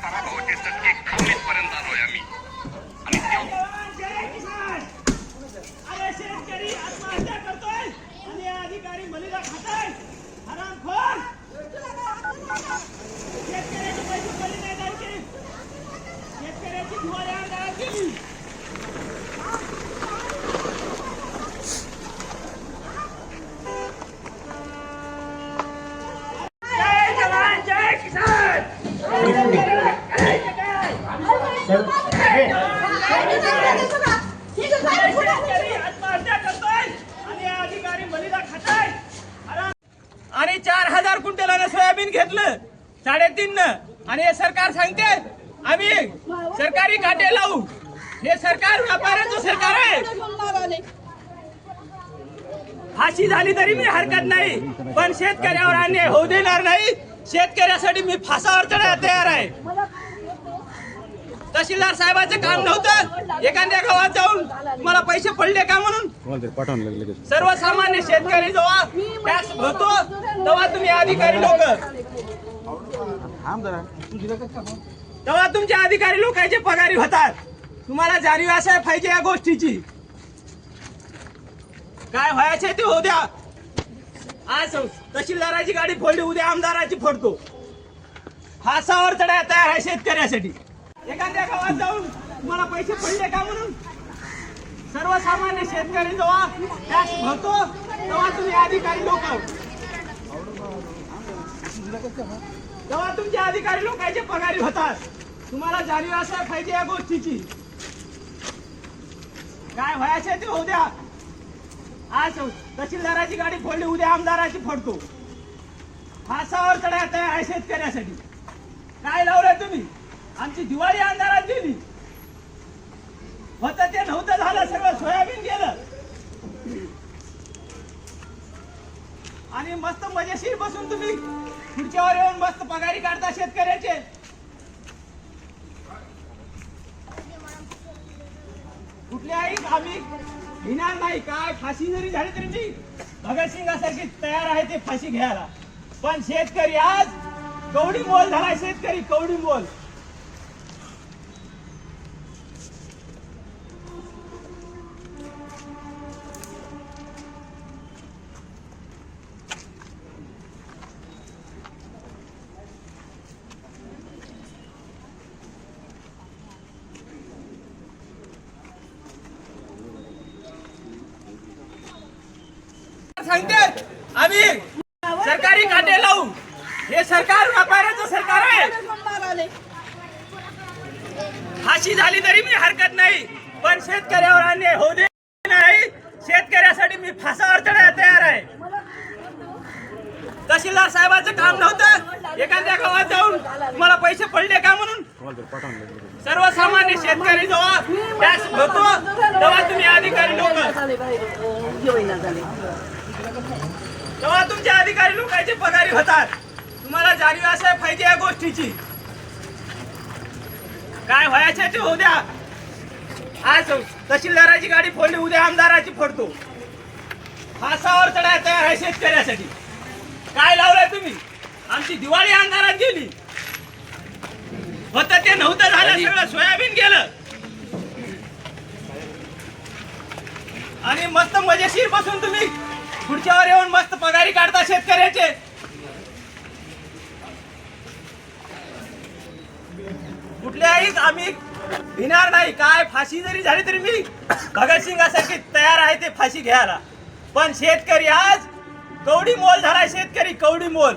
para con estos आणि चार हजार क्विंटलानं सोयाबीन घेतलं. साडेतीन आणि हे सरकार सांगते आम्ही सरकारी काटे लावू. हे सरकार व्यापाऱ्याचं सरकार आहे. फाशी झाली तरी मी हरकत नाही पण शेतकऱ्यावर अन्याय होऊ देणार नाही. शेतकऱ्यासाठी मी फासावर चढायला तयार आहे. तहसीलदार साहेबाचं काम नव्हतं. एखाद्या गावात जाऊन मला पैसे पडले का म्हणून? तुम्हाला पाठवून सर्वसामान्य शेतकरी जेव्हा टॅक्स भरतो तेव्हा तुम्ही अधिकारी लोक. जरा तेव्हा तुमचे अधिकारी लोकांचे पगारी होतात. तुम्हाला जाणीव असाय पाहिजे या गोष्टीची. काय व्हायचे ते होऊ द्या. आज तहसीलदाराची गाडी फोडली उद्या आमदाराची फोडतो. फासावर चढायला तयार आहे शेतकऱ्यासाठी. एखाद्या गावात जाऊन तुम्हाला पैसे पडले का म्हणून? सर्वसामान्य शेतकरी जेव्हा टॅक्स भरतो तेव्हा तुम्ही अधिकारी लोक. तेव्हा तुमचे अधिकारी लोकांचे पगारी होतात? तुम्हाला जाणीव असाय पाहिजे या गोष्टीची. काय व्हायचे ते होऊ द्या. आज तहसीलदाराची गाडी फोडली उद्या आमदाराची फोडतो. फासावर चढ्या तयार आहे शेतकऱ्यासाठी. काय लावलंय तुम्ही? आमची दिवाळी अंधारात गेली. होतं ते नव्हतं झालं सगळं सोयाबीन गेलं. आणि मस्त मजेशीर बसून तुम्ही खुर्च्यावर येऊन मस्त पगारी काढता शेतकऱ्याचे. कुठल्याही आम्ही घेणार नाही. काय फाशी जरी झाली तरी मी भगतसिंगासारखी तयार आहे ते फाशी घ्यायला. पण शेतकरी आज कवडी मोल झाला शेतकरी कवडी मोल. सांगते आम्ही सरकारी काटे लावू. हे सरकार व्यापाऱ्याचं सरकार आहे. फाशी झाली तरी मी हरकत नाही पण शेतकऱ्यावर अन्याय होऊ दे नाही शेतकऱ्यासाठी मी फासावर चढायला तयार आहे. तहसीलदार साहेबाचं काम नव्हतं. एखाद्या गावात जाऊन मला पैसे पडले का म्हणून? सर्वसामान्य शेतकरी जेव्हा टॅक्स भरतो तेव्हा तुम्ही अधिकारी लोक. तेव्हा तुमचे अधिकारी लोकांचे पगारी होतात. तुम्हाला जाणीव असाय पाहिजे या गोष्टीची. काय व्हायचे ते होऊ द्या. आज तहसीलदाराची गाडी फोडली उद्या आमदाराची फोडतो. फासावर चढायला तयार आहे शेतकऱ्यासाठी. काय लावलंय तुम्ही? आमची दिवाळी अंधारात गेली. होतं ते नव्हतं झालं सगळं सोयाबीन गेलं. आणि मस्त मजेशीर बसून तुम्ही खुर्च्यावर येऊन मस्त पगारी काढता शेतकऱ्याचे. कुठल्याही आम्ही भिणार नाही. काय फाशी जरी झाली तरी मी भगतसिंगासाठी तयार आहे ते फाशी घ्यायला. पण शेतकरी आज कवडी मोल झाला शेतकरी कवडी मोल.